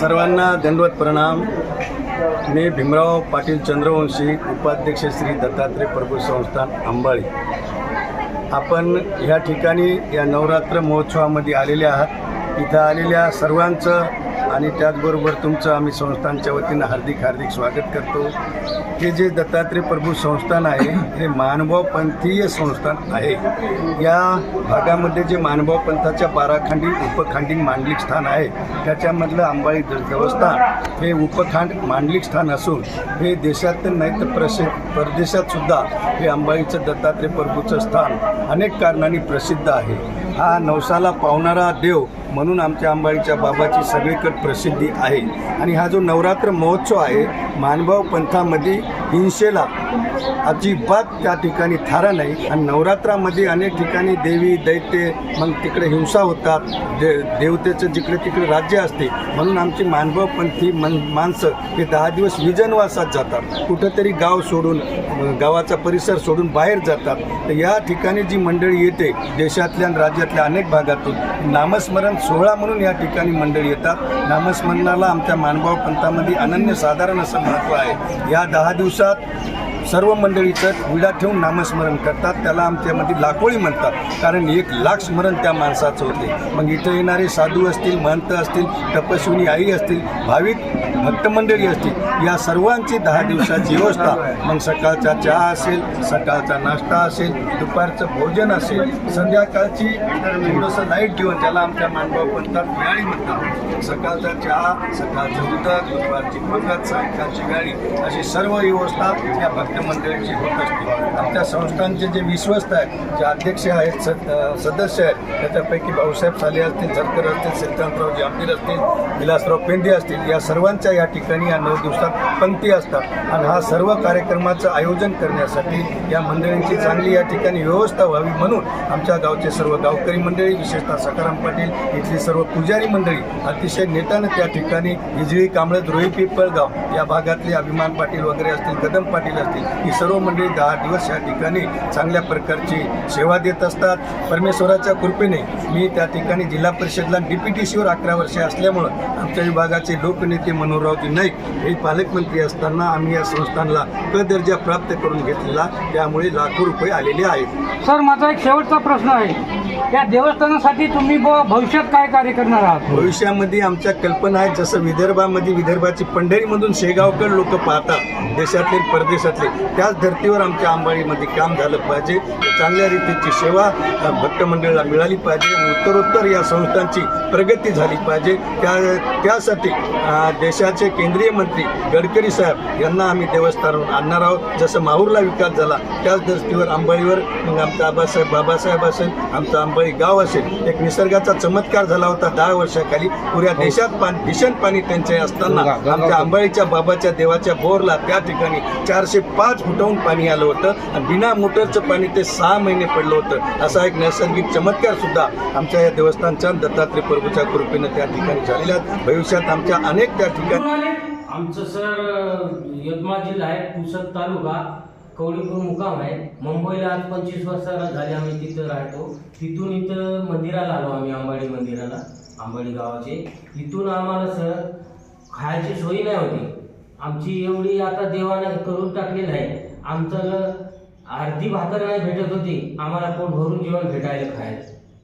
सर्वांना दंडवत प्रणाम. मी भीमराव पाटील चंद्रवंशी उपाध्यक्ष श्री दत्तात्रय प्रभू संस्थान अंबाळी आपण ह्या ठिकाणी या नवरात्र महोत्सवामध्ये आलेले आहात. इथं आलेल्या सर्वांचं आणि त्याचबरोबर तुमचं आम्ही संस्थानच्या वतीनं हार्दिक हार्दिक स्वागत करतो. हे जे दत्तात्रय प्रभू संस्थान आहे हे मानभाव पंथीय संस्थान आहे. या भागामध्ये जे मानभाव पंथाच्या बाराखंडी उपखांडी मांडलिक स्थान आहे त्याच्यामधलं अंबाळी देवस्थान हे उपखांड मांडलिक स्थान असून हे देशात नाही तर प्रसिद्ध परदेशात सुद्धा हे अंबाळीचं दत्तात्रय प्रभूचं स्थान अनेक कारणांनी प्रसिद्ध आहे. हा नवसाला पावणारा देव म्हणून आमच्या अंबाळीच्या बाबाची सगळीकडे प्रसिद्धी आहे. आणि हा जो नवरात्र महोत्सव आहे मानभाव पंथामध्ये हिंसेला अजिबात त्या ठिकाणी थारा नाही. आणि नवरात्रामध्ये अनेक ठिकाणी देवी दैत्य मग तिकडे हिंसा होतात. दे देवतेचं जिकडे तिकडे राज्य असते. म्हणून आमची मानभाव पंथी मन माणसं हे दहा दिवस विजनवासात जातात. कुठंतरी गाव सोडून गावाचा परिसर सोडून बाहेर जातात. तर या ठिकाणी जी मंडळी येते देशातल्या आणि राज्यातल्या अनेक भागातून नामस्मरण सोहळा म्हणून या ठिकाणी मंडळी येतात. नामस्मरणाला आमच्या मानभाव पंथामध्ये अनन्यसाधारण असं महत्त्व आहे. या दहा दिवसात सर्व मंडळीचं विडा ठेवून नामस्मरण करतात. त्याला आमच्यामध्ये लाकोळी म्हणतात. कारण एक लाख स्मरण त्या माणसाचं होते. मग इथं येणारे साधू असतील महंत असतील तपस्विनी आई असतील भाविक भक्तमंडळी असतील या सर्वांची दहा दिवसाची व्यवस्था. मग सकाळचा चहा असेल सकाळचा नाश्ता असेल दुपारचं भोजन असेल संध्याकाळची थोडंसं लाइट घेऊन त्याला आमच्या मानभाव म्हणतात गाळी म्हणतात. सकाळचा चहा सकाळचं उदक दुपारची पंगत सायंकाळची गाडी अशी सर्व व्यवस्था या भक्तमंडळीची होत असते आमच्या संस्थांचे जे विश्वस्त आहेत जे अध्यक्ष आहेत सदस्य आहेत त्याच्यापैकी भाऊसाहेब साले असतील झरकर असतील सिद्धांतराव जांभीर असतील विलासराव पेंडे असतील या सर्वांच्या या ठिकाणी या नऊ दिवसात पंक्ती असतात. आणि हा सर्व कार्यक्रमाचं आयोजन करण्यासाठी या मंडळींची चांगली या ठिकाणी व्यवस्था व्हावी म्हणून आमच्या गावचे सर्व गावकरी मंडळी विशेषतः सकाराम पाटील इथली सर्व पुजारी मंडळी अतिशय नेटानं त्या ठिकाणी हिजळी कांबळत रोही पिपळगाव या भागातले अभिमान पाटील वगैरे असतील कदम पाटील असतील ही सर्व मंडळी दहा दिवस या ठिकाणी चांगल्या प्रकारची सेवा देत असतात. परमेश्वराच्या कृपेने मी त्या ठिकाणी जिल्हा परिषदला डी पी सीवर अकरा वर्षे असल्यामुळं आमच्या विभागाचे लोकनेते मनोहररावजी नाईक हे पालकमंत्री असताना आम्ही या संस्थानला क दर्जा प्राप्त करून घेतलेला. त्यामुळे लाखो रुपये आलेले आहेत. सर माझा एक शेवटचा प्रश्न आहे. या देवस्थानासाठी तुम्ही भविष्यात काय कार्य करणार आहात? भविष्यामध्ये आमच्या कल्पना आहेत जसं विदर्भामध्ये विदर्भाची पंढरीमधून शेगावकर लोक पाहतात देशातले परदेशातले. त्याच धर्तीवर आमच्या अंबाळीमध्ये काम झालं पाहिजे. चांगल्या रीतीची सेवा भक्त मंडळाला मिळाली पाहिजे. आणि उत्तरोत्तर या संस्थांची प्रगती झाली पाहिजे. त्या त्यासाठी देशाचे केंद्रीय मंत्री गडकरी साहेब यांना आम्ही देवस्थानावर आणणार आहोत. जसं माहूरला विकास झाला त्याच धर्तीवर अंबाळीवर मग आमचा आबासाहेब बाबासाहेब असेल आमचं अंबाळी गाव असेल एक निसर्गाचा चमत्कार झाला होता दहा वर्षाखाली. पुऱ्या देशात पाणी भीषण पाणी टंचाई असताना आमच्या अंबाळीच्या बाबाच्या देवाच्या बोरला त्या ठिकाणी चारशे पाच फुटाहून पाणी आलं होतं आणि बिना मोटरचं पाणी ते सहा महिने पडलं होतं. असा एक नैसर्गिक चमत्कार सुद्धा आमच्या या देवस्थानच्या दत्तात्रय प्रभूच्या कृपेनं त्या ठिकाणी झालेला आहे. भविष्यात आमच्या अनेक त्या ठिकाणी आमचं सर यवतमाळ जिल्हा आहे पुसद तालुका. कवडीपूर मुकाम आहे. मुंबईला आज पंचवीस वर्षाला झाले आम्ही तिथं राहतो. तिथून इथं मंदिराला आलो आम्ही अंबाडी मंदिराला अंबाडी गावाचे. इथून आम्हाला सर खायची सोयी नाही होती. आमची एवढी आता देवानं करून टाकलेली आहे आमचं अर्धी भाकर नाही भेटत होती. आम्हाला पोट भरून जेवण भेटायला खायला.